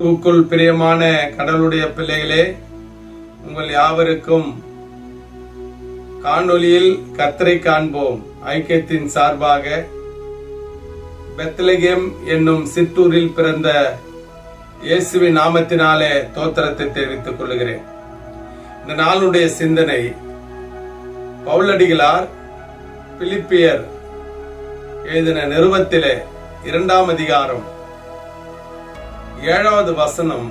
தூக்குள் பிரியமான கடலுடைய பிள்ளைகளே உங்கள் யாவருக்கும் காணொளியில் கத்தரை காண்போம். ஐக்கியத்தின் சார்பாக பெத்லகேம் என்னும் சிற்றூரில் பிறந்த இயேசுவின் நாமத்தினாலே தோத்திரத்தை தெரிவித்துக் கொள்கிறேன். இந்த நாளுடைய சிந்தனை பவுலடிகளார் பிலிப்பியர் எழுதின நிறுவத்திலே இரண்டாம் அதிகாரம் ஏழாவது வசனம்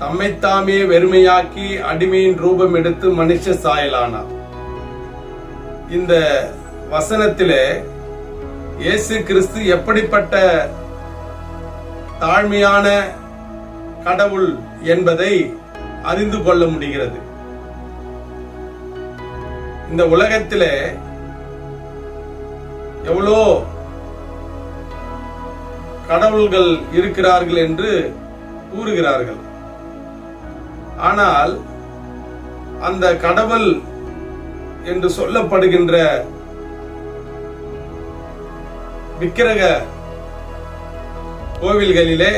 தம்மைத்தாமே வெறுமையாக்கி அடிமையின் ரூபம் எடுத்து மனுஷ சாயலானார். இந்த வசனத்திலே இயேசு கிறிஸ்து எப்படிப்பட்ட தாழ்மையான கடவுள் என்பதை அறிந்து கொள்ள முடிகிறது. இந்த உலகத்திலே எவ்வளோ கடவுள்கள் இருக்கிறார்கள் என்று கூறுகிறார்கள். ஆனால் அந்த கடவுள் என்று சொல்லப்படுகின்ற விக்கிரக கோவில்களிலே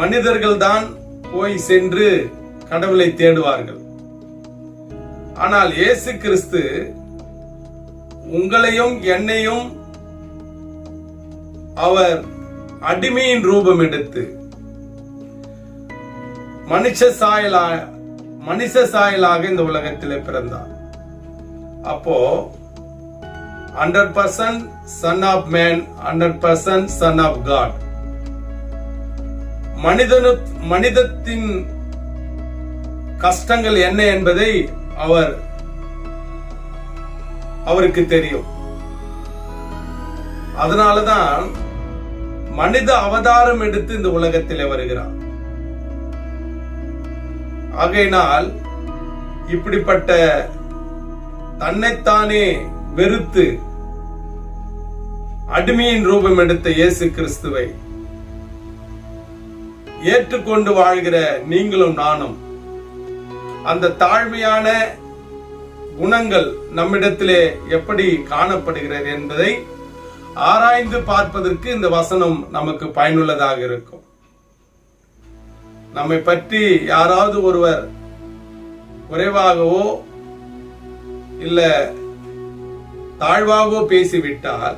மனிதர்கள்தான் போய் சென்று கடவுளை தேடுவார்கள். ஆனால் இயேசு கிறிஸ்து உங்களையும் என்னையும் அவர் அடிமையின் ரூபம் எடுத்து மனுஷ சாயலா மனுஷ சாயலாக இந்த உலகத்திலே பிறந்தார். அப்போ hundred percent son of man hundred percent son of God மனிதனு மனிதத்தின் கஷ்டங்கள் என்ன என்பதை அவர் அவருக்கு தெரியும். அதனாலதான் மனித அவதாரம் எடுத்து இந்த உலகத்தில் வருகிறார் ஆகையினால் இப்படிப்பட்ட தன்னைத்தானே வெறுத்து அடிமையின் ரூபம் எடுத்த இயேசு கிறிஸ்துவை ஏற்றுக்கொண்டு வாழ்கிற நீங்களும் நானும் அந்த தாழ்மையான குணங்கள் நம்மிடத்திலே எப்படி காணப்படுகிறது என்பதை ஆராய்ந்து பார்ப்பதற்கு இந்த வசனம் நமக்கு பயனுள்ளதாக இருக்கும். நம்மை பற்றி யாராவது ஒருவர் குறைவாகவோ இல்ல தாழ்வாகவோ பேசிவிட்டால்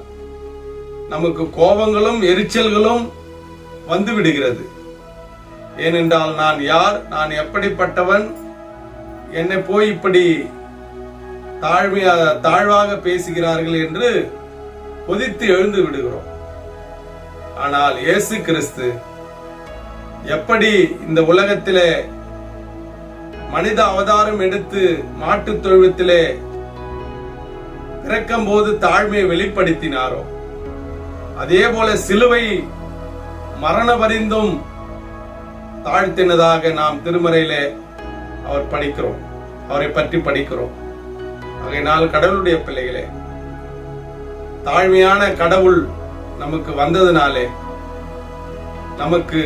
நமக்கு கோபங்களும் எரிச்சல்களும் வந்து விடுகிறது. ஏனென்றால் நான் யார்? நான் எப்படிப்பட்டவன்? என்னை போய் இப்படி தாழ்மையாக தாழ்வாக பேசுகிறார்கள் என்று கொதித்து எழுந்து விடுகிறோம். ஆனால் இயேசு கிறிஸ்து எப்படி இந்த உலகத்திலே மனித அவதாரம் எடுத்து மாட்டு தொழுவத்திலே பிறக்கும் போது தாழ்மையை வெளிப்படுத்தினாரோ அதே போல சிலுவை மரண பரிந்தும் தாழ்த்தினதாக நாம் திருமறையிலே அவர் படிக்கிறோம். அவரை பற்றி படிக்கிறோம். ஆகையினால் கடவுளுடைய பிள்ளைகளே தாழ்மையான கடவுள் நமக்கு வந்ததுனாலே நமக்கு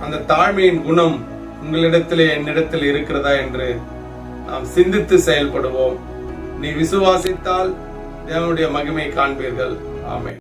அந்த தாழ்மையின் குணம் உங்களிடத்திலே என்னிடத்தில் இருக்கிறதா என்று நாம் சிந்தித்து செயல்படுவோம். நீ விசுவாசித்தால் தேவனுடைய மகிமை காண்பீர்கள். ஆமே